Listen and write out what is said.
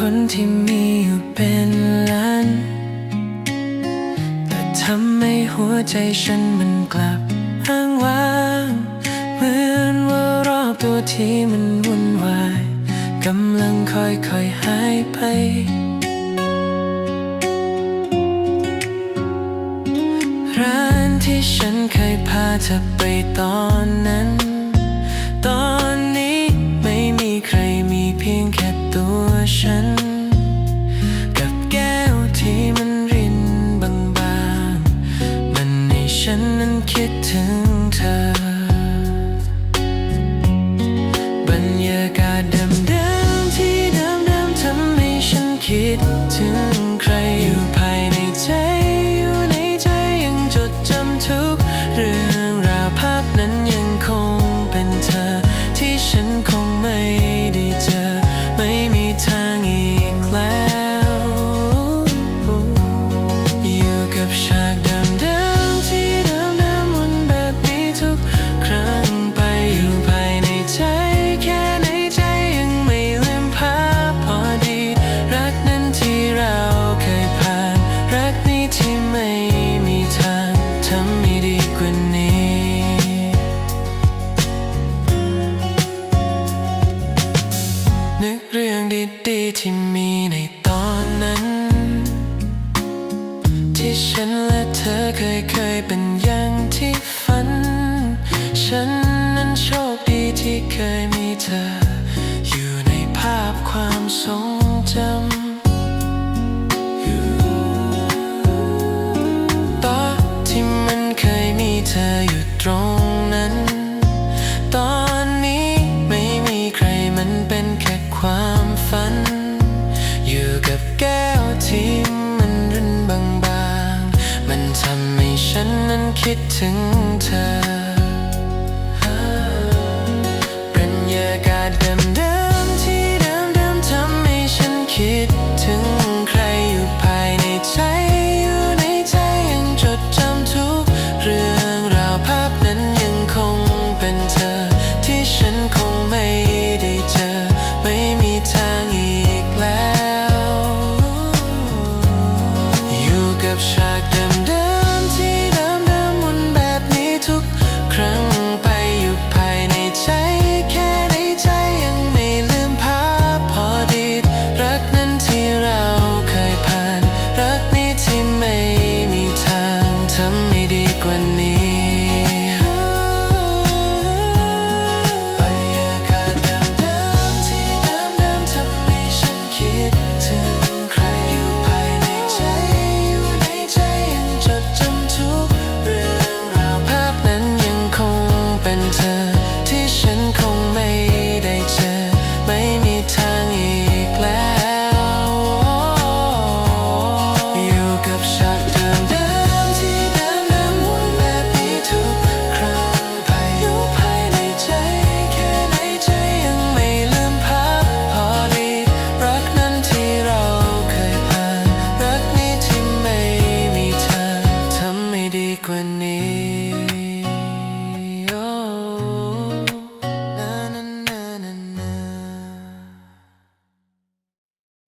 คนที่มีอยู่เป็นล้านแต่ทำให้หัวใจฉันมันกลับอ้างว้างเหมือนว่ารอบตัวที่มันวุ่นวายกำลังค่อยค่อยหายไปร้านที่ฉันเคยพาเธอไปตอน คิดถึงเธอ บรรยากาศเดิมๆที่เดิมๆทำให้ฉันคิดถึงใครอยู่ภา อเคยเคยเป็นอย่างที่ฝัน ฉันนั้นโชคดีที่เคยมีเธอ อยู่ในภาพความทรง คิดถึง